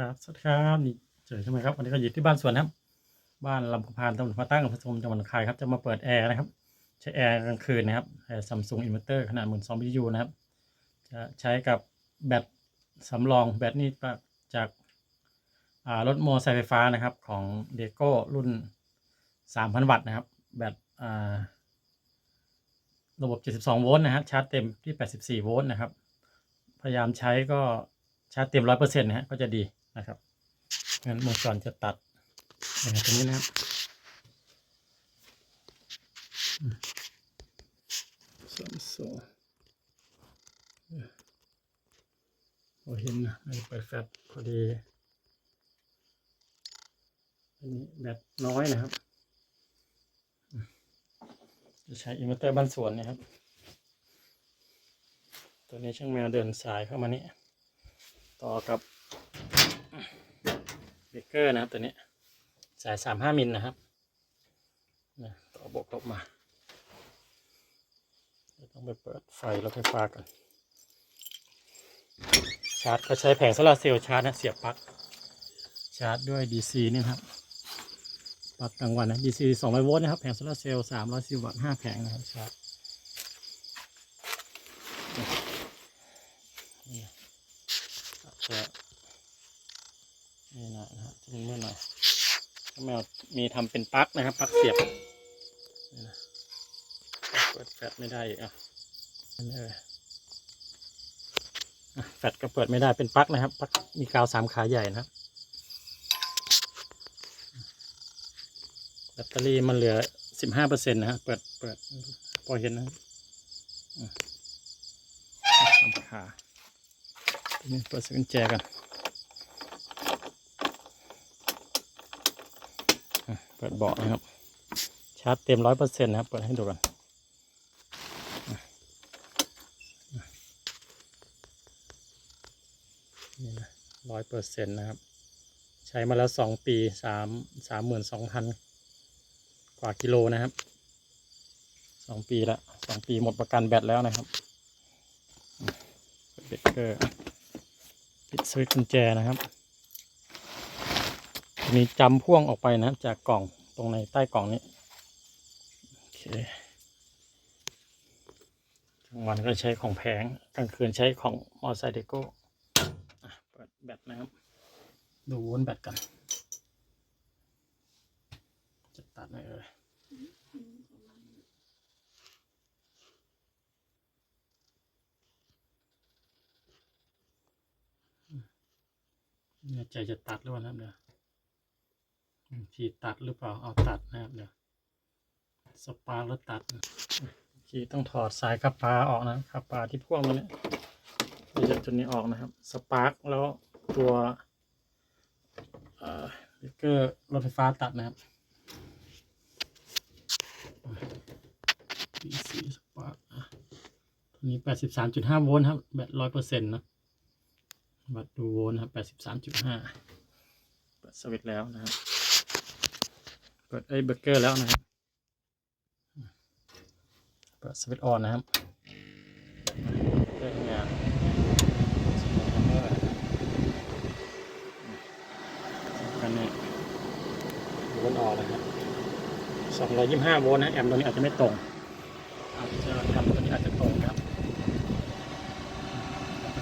ครับสวัสดีครับนี่เจอใช่ไหมครับวันนี้ก็อยู่ที่บ้านสวนครับ บ้านลำพูพานตำบลพระตั้งอำเภอสมจังหวัดคายครับจะมาเปิดแอร์นะครับ ใช้แอร์กลางคืนนะครับแอร์ซัมซุงอินเวอร์เตอร์ขนาดหมื่นสองพิยูนะครับ จะใช้กับแบตสำรองแบตนี่จากรถมอเตอร์ไซค์ไฟฟ้านะครับ ของเดโก้รุ่น 3,000 วัตต์นะครับ แบตระบบ 72 โวลต์นะครับชาร์จเต็มที่ 84 โวลต์นะครับ พยายามใช้ก็ชาร์จเต็ม 100%นะฮะก็จะดี นะครับงั้นวงจรจะตัดตรงนี้นะครับสามสองโอ้เห็นนะไม่ได้เปิดแฟลชพอดีอันนี้แบตน้อยนะครับ จะใช้อินเวอร์เตอร์บ้านสวนนะครับ ตัวนี้ช่างแมวเดินสายเข้ามานี่ต่อกับ เบเกอร์นะครับตัวนี้ สายสามห้ามิลนะครับต่อบกลบมาต้องไปเปิดไฟรถไฟฟ้าก่อนชาร์จก็ใช้แผงโซลาเซลล์ชาร์จนะเสียบปลั๊กชาร์จด้วย DC นี่ครับปลั๊กกลางวันนะ DC 200โวลต์นะครับ แผงโซลาเซลล์310วัตต์5แผงนะครับชาร์จจะ นี่หน่อยนะครับจะมีเมื่อหน่อยถ้แมวมีทำเป็นปลั๊กนะครับปลั๊กเสียบนี่นะเปิดแฟลชไม่ได้อีกอะนี่เลยอะแฟลชก็เปิดไม่ได้เป็นปลั๊กนะครับปลั๊กมีกาวสามขาใหญ่นะครับแบตเตอรี่มันเหลือสิบห้าเปอร์เซ็นต์นะฮะเปิดเปิดพอเห็นนะสามขานี้เปิดสกุญแจกันอะ เปิดเบาะนะครับ ชาร์จเต็มร้อยเปอร์เซ็นต์นะครับ เปิดให้ดูกันนี่นะร้อยเปอร์เซ็นต์นะครับ ใช้มาแล้วสองปีสามสามหมื่นสองพันกว่ากิโลนะครับสองปีละสองปีหมดประกันแบตแล้วนะครับเบรกเกอร์ปิดสวิตช์กุญแจนะครับ มีจำพ่วงออกไปนะครับจากกล่องตรงในใต้กล่องนี้โอเคกลางวันก็ใช้ของแพงกลางคืนใช้ของมอไซค์เดโก้เปิดแบตนะครับ ดูวนแบตกัน จะตัดไหมเอ่ยเนี่ยใจจะตัดหรือเปล่านะครับเดี๋ย วอืมทีตัดหรือเปล่าเอาตัดนะครับเดี๋ยวสปาร์คแล้วตัดทีต้องถอดสายขับปลาออกนะขับปลาที่พ่วงตรงนี้เราจะจุดนี้ออกนะครับ สปาร์คแล้วตัวเอ่อเบรกเกอร์รถไฟฟ้าตัดนะครับ DC สปาร์คอะตัวนี้แปดสิบสามจุดห้าโวลต์ครับแบตร้อยเปอร์เซ็นต์นะวัดดูโวลต์นะครับแปดสิบสามจุดห้าเปิดสวิตช์แล้วนะครับ เปิดไอ้เบเกอร์แล้วนะครับ เปิดสวิตช์ออนนะครับเริ่มงานกันเนี่ยโวลต์ออนนะครับสองร้อยยี่สิบห้าโวลต์นะแอมป์ตัวนี้อาจจะไม่ตรงอาจจะแอมตัวนี้อาจจะตรงครับ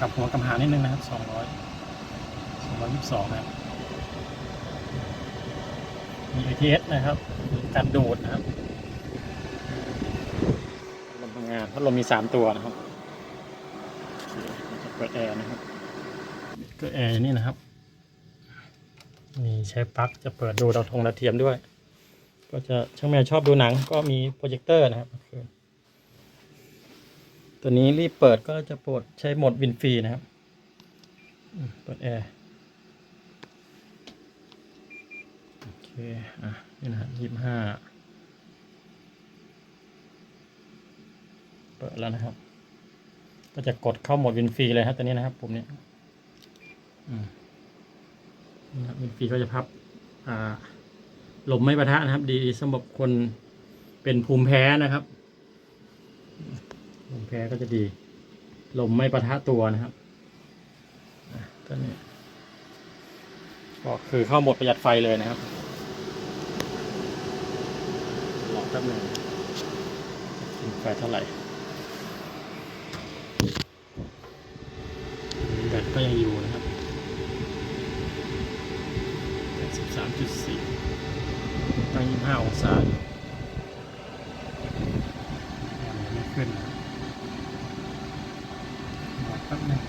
กลับหัวกำหานิดนึงนะครับสองร้อยสองร้อยยี่สิบสองนะครับ มี ATS นะครับการดูดนะครับลมทำงานพัดลมมีสามตัวนะครับโอเคเราจะเปิดแอร์นะครับก็แอร์นี่นะครับมีใช้ปลั๊กจะเปิดดูดาวทงดาวเทียมด้วย ก็จะช่างแมวชอบดูหนังก็มีโปรเจคเตอร์นะครับตัวนี้รีบเปิดก็จะโปรดใช้โหมดวินฟรีนะครับอืมเปิดแอร์ โอเคอะนี่นะยี่สิบห้าเปิดแล้วนะครับ ก็จะกดเข้าหมดวินฟรีเลยครับตัวนี้นะครับผมเนี่ยอืมนี่นะครับวินฟรีก็จะพับ อ่าลมไม่ประทะนะครับ ดีสำหรับคนเป็นภูมิแพ้นะครับลมแพ้ก็จะดี ลมไม่ประทะตัวนะครับตัวนี้ก็คือเข้าหมดประหยัดไฟเลยนะครับรอ แป๊บหนึงกินไฟเท่าไหร่แบตก็ยังอยู่นะครับ83.4ตั้ง25องศาอยู่ยังไม่ขึ้นนะครับรอแป๊บหนึง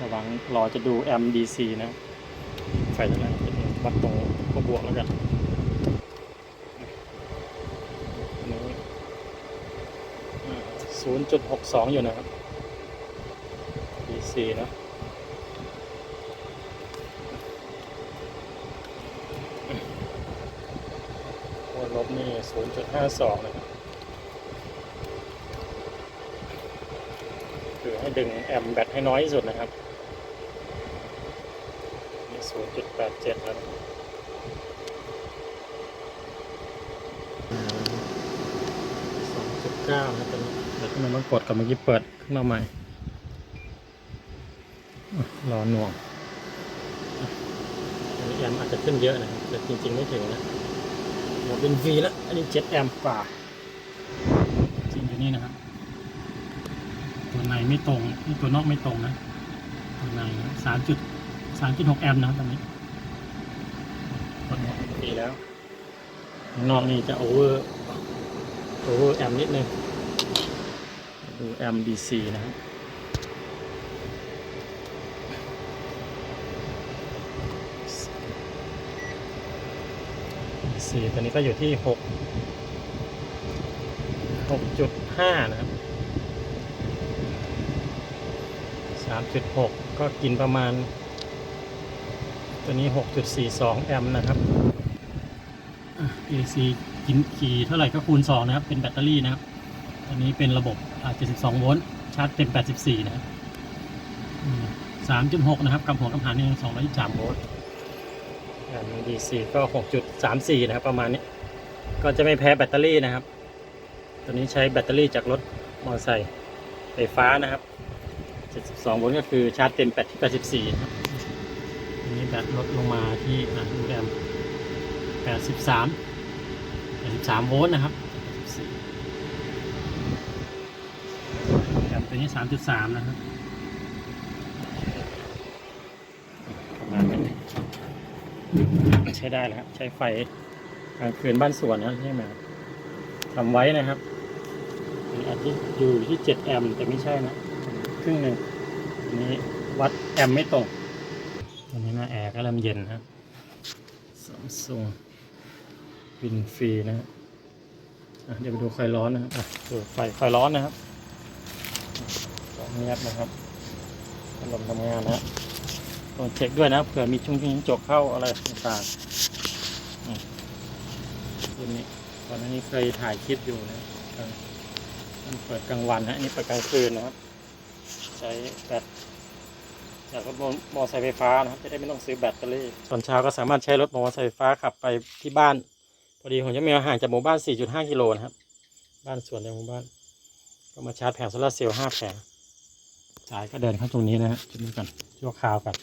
ระวังรอจะดู MDC นะไฟเท่าไหร่ ววัดตรงก็บวกแล้วกันศูนย์จุดหกสองอยู่นะครับ DC นะโอ้ลบนี่ศูนย์จุดห้าสองนะครับคือให้ดึงแอมแบตให้น้อยที่สุดนะครับ นี่ศูนย์จุดแปดเจ็ดแล้วสองจุดเก้านะตอนนี้เดี๋ยวทำไมต้องกดกับเมื่อกี้เปิดขึ้นมาใหม่ รอหน่วง อันนี้แอมอาจจะขึ้นเยอะนะครับ แต่จริง ๆ ไม่ถึงนะหมดเป็นฟรีแล้ว อันนี้เจ็ดแอมกว่า จริงอยู่นี่นะครับ ตัวในไม่ตรง ตัว นอกไม่ตรงนะ ตัวในสามจุด สามจุดหกแอมป์นะครับตอนนี้ดหมดแล้วนอกนี่จะโอเวอร์โอเวอร์แอมป์นิดนึงดูแอมป์ดีซีนะครับสี่ตัวนี้ก็อยู่ที่หกหกจุดห้านะครับสามจุดหกก็กินประมาณ ตัวนี้หกจุดสี่สองแอมป์นะครับ AC กินขี่เท่าไหร่ก็คูณสองนะครับ เป็นแบตเตอรี่นะครับ ตัวนี้เป็นระบบ 72 โวลต์ชาร์จเต็ม 84 นะครับ 3.6 นะครับกำหัวกำหางนี่ยัง223 โวลต์ แอมป์ DC ก็ 6.34 นะครับ ประมาณนี้ ก็จะไม่แพ้แบตเตอรี่นะครับ ตัวนี้ใช้แบตเตอรี่จากรถมอเตอร์ไซค์ไฟฟ้านะครับ 72 โวลต์ก็คือชาร์จเต็ม 84 นะครับ นี้แบตลดลงมาที่อะดูแอม83 83โวลต์นะครับแอมตัวนี้3.3นะครับประมาณนี้ใช้ได้แล้วครับ ใช้ไฟกลางคืนบ้านสวนนะใช่ไหมครับทำไว้นะครับอันนี้อาจจะอยู่ที่ 7 แอมป์แต่ไม่ใช่นะ ครึ่งหนึ่งอันนี้วัดแอมป์ไม่ตรง อันนี้หน้าแอร์ก็เริ่มเย็นนะครับซัมซุงวินฟรีนะครับอะเดี๋ยวไปดูไฟร้อนนะครับอะดูไฟไฟร้อนนะครับสองเมตรนะครับพัดลมทำงานนะต้องเช็คด้วยนะเผื่อมีชุ่งชิ้งจกเข้าอะไรต่างๆอืมรุ่นนี้ก่อนนี้เคยถ่ายคลิปอยู่นะมันเปิดกลางวันนะนนี้เปิดกลางคืนนะครับ ใช้แบต จากรถมอมอร์ไซค์ไฟฟ้านะครับจะได้ไม่ต้องซื้อแบตเตอรี่ตอนเช้าก็สามารถใช้รถมอเตอร์ไซค์ไฟฟ้าขับไปที่บ้านพอดีผมจะมีห่างจากหมู่บ้าน 4.5 กิโลนะครับ บ้านสวนในหมู่บ้าน ก็มาชาร์จแผงโซลาร์เซลล์5แผงสายก็เดินเข้าตรงนี้นะฮะจุดนี้ก่อนชั่วคราวก่อน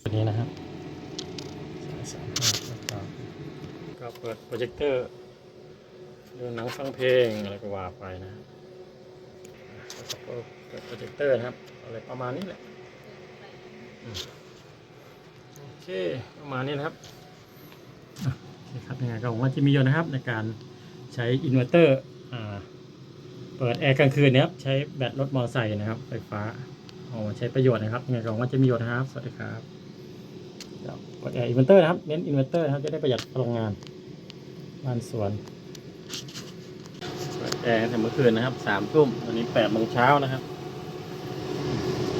ตัวนี้นะครับสายสามห้าชั่วคราวก็เปิดโปรเจคเตอร์ดูหนังฟังเพลงอะไรก็ว่าไปนะก็เปิดโปรเจคเตอร์นะครับ อะไรประมาณนี้แหละ โอเคประมาณนี้นะครับโอเคครับยังไงก็หวังว่าจะมีประโยชน์นะครับ ในการใช้อินเวอร์เตอร์อ่าเปิดแอร์กลางคืนนะครับ ใช้แบตรถมอเตอร์ไซค์นะครับ ไฟฟ้าเอาใช้ประโยชน์นะครับยังไงก็หวังว่าจะมีประโยชน์นะครับ สวัสดีครับเปิดแอร์อินเวอร์เตอร์นะครับ เน้นอินเวอร์เตอร์นะครับ จะได้ประหยัดพลังงานบ้านสวนเปิดแอร์ตั้งแต่เมื่อคืนนะครับสามทุ่มตอนนี้แปดโมงเช้านะครับ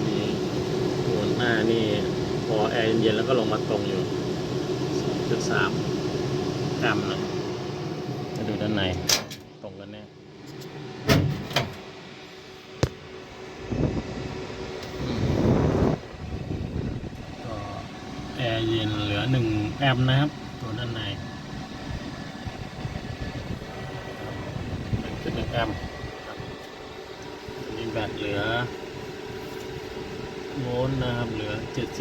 นี่ส่วนหน้านี่พอแอร์เย็นๆแล้วก็ลงมาตรงอยู่จุดสามกรัมนะมาดูด้านในตรงกันแน่ก็แอร์เย็นเหลือหนึ่งแอมป์นะครับ 84.6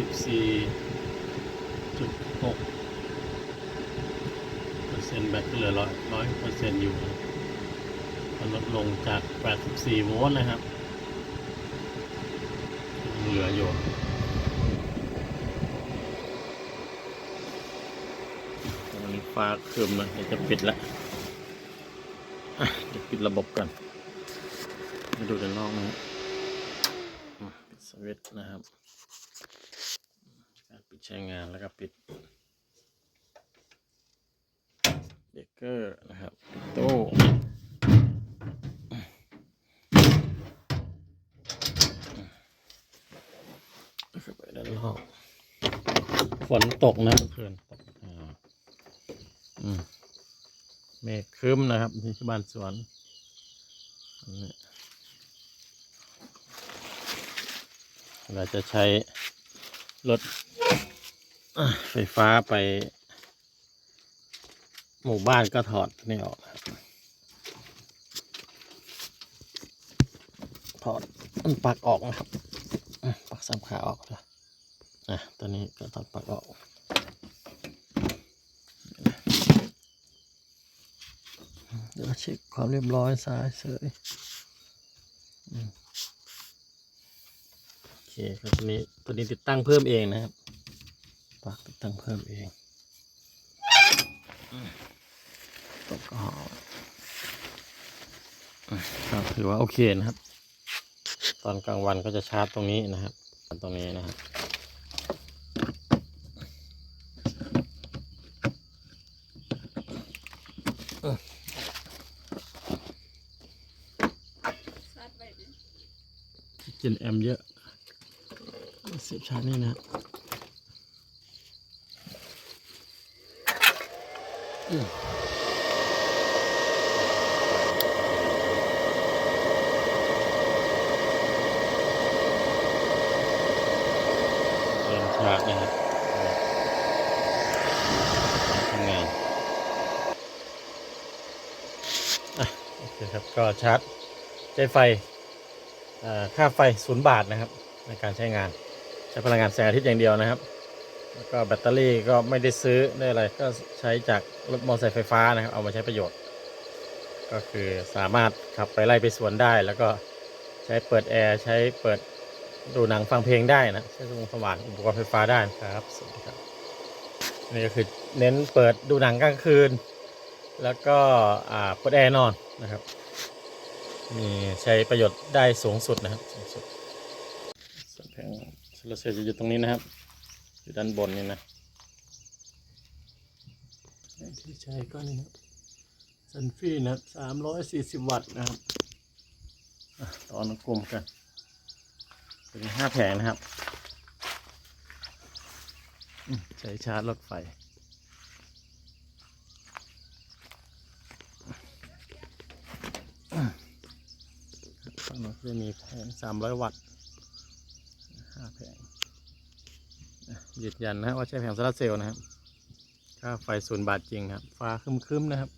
เปอร์เซ็นต์แบตเหลือร้อยร้อยเปอร์เซ็นต์อยู่มันลดลงจาก 84 โวลต์นะครับ เหลืออยู่ฟ้าคืมนะเดี๋ยวจะปิดละจะปิดระบบกันมาดูด้านนอกนะปิดสวิตช์นะครับ ใช้งานแล้วก็ปิดเบรกเกอร์นะครับปิดตู้เข้าไปด้านนอกฝนตกนะเมื่อนตกเมฆครึ้มนะครับที่บ้านสวนนี่เราจะใช้รถ ไฟฟ้าไป หมู่บ้านก็ถอดนี่ออกถอดอันปักออกนะครับปักสามขาออกนะอะตัวนี้ก็ถอดปักออกเดี๋ยวเช็คความเรียบร้อยซ้ายเสยอืมโอเคครับตัวนี้ตัวนี้ติดตั้งเพิ่มเองนะครับ ปลักติดตั้งเพิ่มเองอืมตัวก็อืมครับถือว่าโอเคนะครับ ตอนกลางวันก็จะชาร์จตรงนี้นะครับ ตรงนี้นะครับซัดไปดิกินแอมเยอะ เสียบชาร์จนี่นะอืมเมชาร์จนะครับทำงานอะโอเคครับ ก็ชาร์จใช้ไฟค่าไฟศูนย์บาทนะครับ ในการใช้งาน ใช้พลังงานแสงอาทิตย์อย่างเดียวนะครับ แล้วก็แบตเตอรี่ก็ไม่ได้ซื้อได้อะไรก็ใช้จากรถมอเตอร์ไซค์ไฟฟ้านะครับ เอามาใช้ประโยชน์ ก็คือสามารถขับไปไล่ไปสวนได้ แล้วก็ใช้เปิดแอร์ใช้เปิดดูหนังฟังเพลงได้นะใช้สว่างสว่างอุปกรณ์ไฟฟ้าได้นะครับสวัสดีครับนี่ก็คือเน้นเปิดดูหนังกลางคืน แล้วก็เปิดแอร์นอนนะครับมีใช้ประโยชน์ได้สูงสุดนะครับสูงสุดส่วนแผงโซลาร์เซลล์จะอยู่ตรงนี้นะครับ อยู่ด้านบนนี่นะที่ใช้ก็นี่นะซันฟี่นะสามร้อยสี่สิบวัตต์นะครับตอนกรมกันเป็นห้าแผงนะครับ ใช้ชาร์จรถไฟฝั่งน้นจะมีแผงสามร้อยวัตต์ห้าแผงอะ ยืนยันนะว่าใช้แผงโซลาร์เซลล์นะครับค่าไฟศูนย์บาทจริงครับฟ้าครึ้มๆนะครับ